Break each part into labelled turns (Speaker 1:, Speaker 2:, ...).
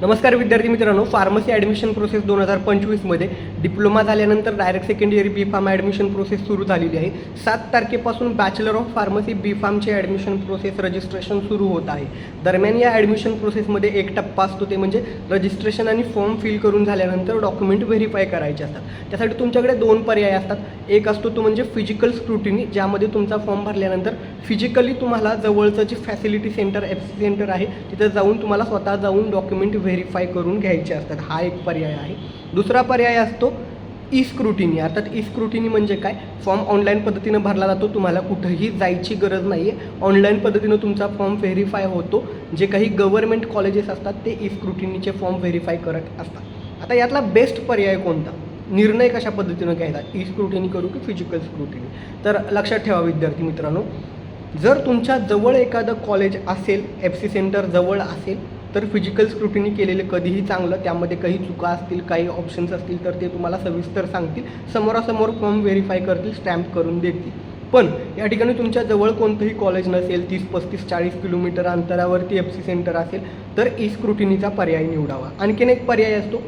Speaker 1: नमस्कार विद्यार्थी मित्रांनो फार्मसी ॲडमिशन प्रोसेस दोन हजार पंचवीसमध्ये डिप्लोमा झाल्यानंतर direct second year B pharm admission process सुरू झालेली आहे. सात तारखेपासून बॅचलर ऑफ फार्मसी बी फार्मचे ॲडमिशन प्रोसेस रजिस्ट्रेशन सुरू होत आहे. दरम्यान या ॲडमिशन प्रोसेसमध्ये एक टप्पा असतो ते म्हणजे रजिस्ट्रेशन आणि फॉर्म फिल करून झाल्यानंतर डॉक्युमेंट व्हेरीफाय करायचे असतात. त्यासाठी तुमच्याकडे दोन पर्याय असतात. एक असतो तो म्हणजे फिजिकल स्क्रुटिनी ज्यामध्ये तुमचा फॉर्म भरल्यानंतर फिजिकली तुम्हाला जवळचं जे facility centre F C centre आहे तिथं जाऊन तुम्हाला स्वतः जाऊन डॉक्युमेंट व्हेरीफाय करून घ्यायचे असतात. हा एक पर्याय आहे. दुसरा पर्याय असतो ई स्क्रुटिनी अर्थात ई स्क्रुटिनी म्हणजे काय? फॉर्म ऑनलाईन पद्धतीनं भरला जातो. तुम्हाला कुठंही जायची गरज नाही आहे ऑनलाईन पद्धतीनं तुमचा फॉर्म व्हेरीफाय होतो. जे काही गव्हर्नमेंट कॉलेजेस असतात ते ई स्क्रुटिनीचे फॉर्म व्हेरीफाय करत असतात. आता यातला बेस्ट पर्याय कोणता? निर्णय कशा पद्धतीनं घ्यायचा? ई स्क्रुटिनी करू की फिजिकल स्क्रुटिनी तर लक्षात ठेवा विद्यार्थी मित्रांनो जर तुमच्या जवळ एखादं कॉलेज असेल एफ सी सेंटर जवळ असेल तर फिजिकल स्क्रुटिनी केलेले कधीही चांगलं त्यामध्ये काही चुका असतील काही ऑप्शन्स असतील तर ते तुम्हाला सविस्तर सांगतील. समोरासमोर फॉर्म व्हेरीफाय करतील स्टॅम्प करून देतील. पण या ठिकाणी तुमच्या जवळ कोणतंही कॉलेज नसेल तीस पस्तीस चाळीस किलोमीटर अंतरावरती एफ सी सेंटर असेल तर ई स्क्रुटिनीचा पर्याय निवडावा. आणखीन एक पर्याय असतो.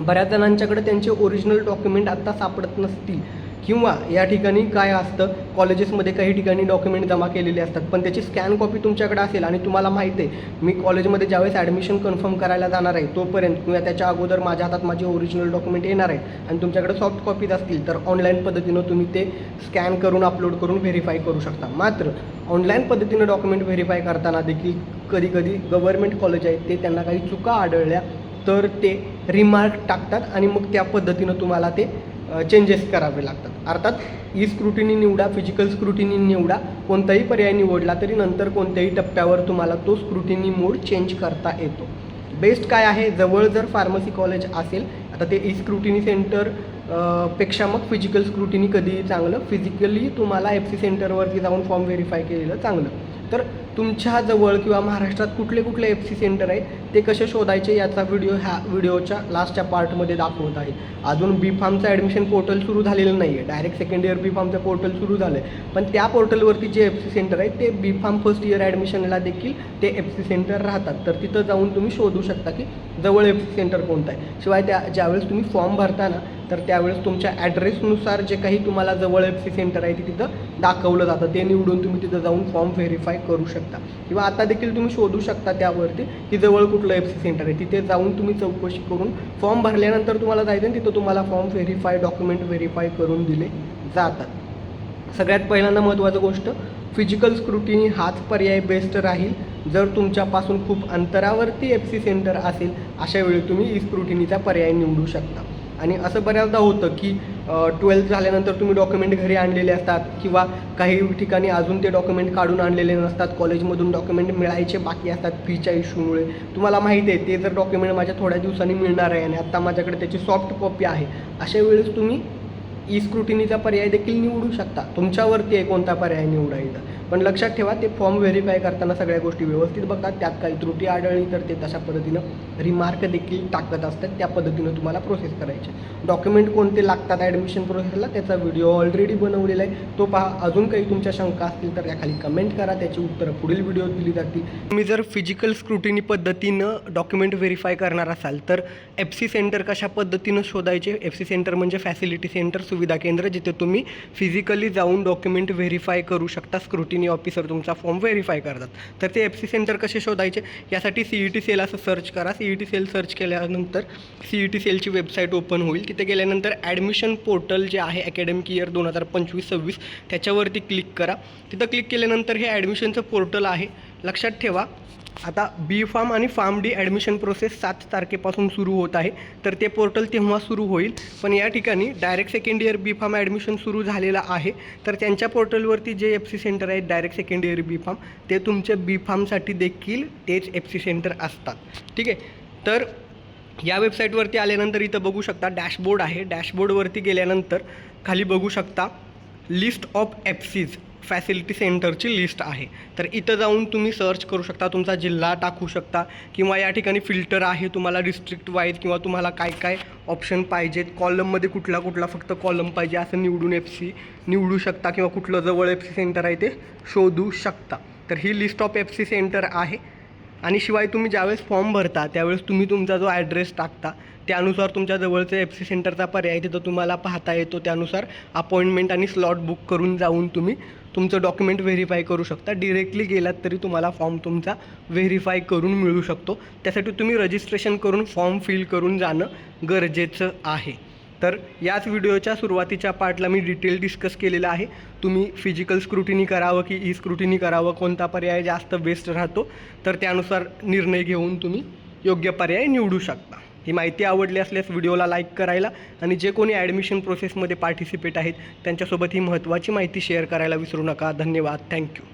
Speaker 1: बऱ्याच जणांच्याकडे त्यांचे ओरिजिनल डॉक्युमेंट आत्ता सापडत नसतील. किंवा या ठिकाणी काय असतं कॉलेजेसमध्ये काही ठिकाणी डॉक्युमेंट जमा केलेले असतात पण त्याची स्कॅन कॉपी तुमच्याकडे असेल आणि तुम्हाला माहिती आहे मी कॉलेजमध्ये ज्यावेळेस ॲडमिशन कन्फर्म करायला जाणार आहे तोपर्यंत किंवा त्याच्या अगोदर माझ्या हातात माझे ओरिजिनल डॉक्युमेंट येणार आहे आणि तुमच्याकडे सॉफ्ट कॉपीज असतील तर ऑनलाईन पद्धतीनं तुम्ही ते स्कॅन करून अपलोड करून व्हेरीफाय करू शकता. मात्र ऑनलाईन पद्धतीनं डॉक्युमेंट व्हेरीफाय करताना देखील कधी कधी गव्हर्नमेंट कॉलेज आहेत ते त्यांना काही चुका आढळल्या तर ते रिमार्क टाकतात आणि मग त्या पद्धतीनं तुम्हाला ते चेंजेस करावे लागतात. अर्थात e ई स्क्रुटिनी निवडा फिजिकल स्क्रुटिनी निवडा कोणताही पर्याय निवडला तरी नंतर कोणत्याही टप्प्यावर तुम्हाला तो स्क्रुटिनी मोड चेंज करता येतो. बेस्ट काय आहे? जवळ जर फार्मसी कॉलेज असेल आता ते ई स्क्रुटिनी सेंटरपेक्षा मग फिजिकल स्क्रुटिनी कधीही चांगलं. फिजिकली तुम्हाला एफ सी सेंटरवरती जाऊन फॉर्म व्हेरीफाय केलेलं चांगलं. तर तुमच्या जवळ किंवा महाराष्ट्रात कुठले कुठले एफ सी सेंटर आहे ते कसे शोधायचे याचा व्हिडिओ ह्या व्हिडिओच्या लास्टच्या पार्टमध्ये दाखवत आहे अजून बी फार्मचं ॲडमिशन पोर्टल सुरू झालेलं नाही आहे डायरेक्ट सेकंड इयर बी फार्मचं पोर्टल सुरू झालं आहे पण त्या पोर्टलवरती जे एफ सी सेंटर आहे ते बी फार्म फर्स्ट इयर ॲडमिशनला देखील ते एफ सी सेंटर राहतात. तर तिथं जाऊन तुम्ही शोधू शकता की जवळ एफ सी सेंटर कोणतं आहे. शिवाय त्या ज्यावेळेस तुम्ही फॉर्म भरता ना तर त्यावेळेस तुमच्या ॲड्रेसनुसार जे काही तुम्हाला जवळ एफ सी सेंटर आहे ते तिथं दाखवलं जातं. ते निवडून तुम्ही तिथं जाऊन फॉर्म व्हेरीफाय करू शकता. किंवा आता देखील तुम्ही शोधू शकता त्यावरती की जवळ कुठलं एफ सी सेंटर आहे. तिथे जाऊन तुम्ही चौकशी करून फॉर्म भरल्यानंतर तुम्हाला जायचं आणि तिथं तुम्हाला फॉर्म व्हेरीफाय डॉक्युमेंट व्हेरीफाय करून दिले जातात. सगळ्यात पहिल्यांदा महत्त्वाचं गोष्ट फिजिकल स्क्रुटिनी हाच पर्याय बेस्ट राहील. जर तुमच्यापासून खूप अंतरावरती एफ सी सेंटर असेल अशा वेळी तुम्ही ई स्क्रुटिनीचा पर्याय निवडू शकता. आणि असं बऱ्याचदा होतं की ट्वेल्थ झाल्यानंतर तुम्ही डॉक्युमेंट घरी आणलेले असतात किंवा काही ठिकाणी अजून ते डॉक्युमेंट काढून आणलेले नसतात कॉलेजमधून डॉक्युमेंट मिळायचे बाकी असतात फीच्या इश्यूमुळे तुम्हाला माहिती आहे ते जर डॉक्युमेंट माझ्या थोड्या दिवसांनी मिळणार आहे आणि आत्ता माझ्याकडे त्याची सॉफ्ट कॉपी आहे अशा वेळेस तुम्ही ई स्क्रुटिनीचा पर्याय देखील निवडू शकता. तुमच्यावरती आहे कोणता पर्याय निवडायचा? पण लक्षात ठेवा ते फॉर्म व्हेरीफाय करताना सगळ्या गोष्टी व्यवस्थित बघतात. त्यात काही त्रुटी आढळली तर ते तशा पद्धतीनं रिमार्क देखील टाकत असतात. त्या पद्धतीनं तुम्हाला प्रोसेस करायचे डॉक्युमेंट कोणते लागतात ॲडमिशन प्रोसेसला त्याचा व्हिडिओ ऑलरेडी बनवलेला आहे. तो पहा. अजून काही तुमच्या शंका असतील तर त्याखाली कमेंट करा. त्याची उत्तरं पुढील व्हिडिओ दिली जातील. तुम्ही जर फिजिकल स्क्रुटिनी पद्धतीनं डॉक्युमेंट व्हेरीफाय करणार असाल तर एफ सी सेंटर कशा पद्धतीनं शोधायचे? एफ सी सेंटर म्हणजे फॅसिलिटी सेंटर सुविधा केंद्र जिथे तुम्ही फिजिकली जाऊन डॉक्युमेंट व्हेरीफाय करू शकता स्क्रुटिनी ऑफिसर तुमचा फॉर्म व्हेरीफाय करतात. तर ते एफ सी सेंटर कसे शोधायचे? यासाठी सी ई टी सेल असं सर्च करा. C E T cell search केल्यानंतर सी ई टी सेलची वेबसाईट ओपन होईल. तिथे गेल्यानंतर ॲडमिशन पोर्टल जे आहे अकॅडमिक इयर दोन हजार पंचवीस सव्वीस त्याच्यावरती क्लिक करा. तिथं क्लिक केल्यानंतर हे ॲडमिशनचं पोर्टल आहे. लक्षात ठेवा. आता बी फार्म आणि फार्म डी ॲडमिशन प्रोसेस सात तारखेपासून सुरू होत आहे. तर ते पोर्टल तेव्हा सुरू होईल. पण या ठिकाणी direct second year B pharm admission सुरू झालेलं आहे. तर त्यांच्या पोर्टलवरती जे एफ सी सेंटर आहेत direct second year B pharm ते तुमच्या बी फार्मसाठी देखील तेच एफ सी सेंटर असतात. ठीक आहे? तर या वेबसाईटवरती आल्यानंतर इथं बघू शकता डॅशबोर्ड आहे. डॅशबोर्डवरती गेल्यानंतर खाली बघू शकता list of F Cs facility सेंटरची लिस्ट आहे. तर इथं जाऊन तुम्ही सर्च करू शकता तुमचा जिल्हा टाकू शकता किंवा या ठिकाणी फिल्टर आहे तुम्हाला डिस्ट्रिक्ट वाईज किंवा तुम्हाला काय काय ऑप्शन पाहिजेत. कॉलममध्ये कुठला कुठला फक्त कॉलम पाहिजे असं निवडून एफ सी निवडू शकता किंवा कुठलं जवळ एफ सी सेंटर आहे ते शोधू शकता. तर ही list of F C centre आहे. आणि शिवाय तुम्ही ज्यावेळेस फॉर्म भरता त्यावेळेस तुम्ही तुमचा जो ॲड्रेस टाकता त्यानुसार तुमच्या जवळचं एफ सी सेंटरचा पर्याय तिथं तुम्हाला पाहता येतो. त्यानुसार अपॉइंटमेंट आणि स्लॉट बुक करून जाऊन तुम्ही तुमचं डॉक्युमेंट व्हेरीफाय करू शकता. डिरेक्टली गेलात तरी तुम्हाला फॉर्म तुमचा व्हेरीफाय करून मिळू शकतो. त्यासाठी तुम्ही रजिस्ट्रेशन करून फॉर्म फिल करून जाणं गरजेचं आहे. तर याच व्हिडिओच्या सुरुवातीच्या पार्टला मी डिटेल डिस्कस केलेलं आहे. तुम्ही फिजिकल स्क्रुटिनी करावं की ई स्क्रुटिनी करावं कोणता पर्याय जास्त बेस्ट राहतो तर त्यानुसार निर्णय घेऊन तुम्ही योग्य पर्याय निवडू शकता. ही माहिती आवडली असल्यास व्हिडिओला लाईक करायला आणि जे कोणी ॲडमिशन प्रोसेसमध्ये पार्टिसिपेट आहेत त्यांच्यासोबत ही महत्त्वाची माहिती शेअर करायला विसरू नका. धन्यवाद. थँक्यू.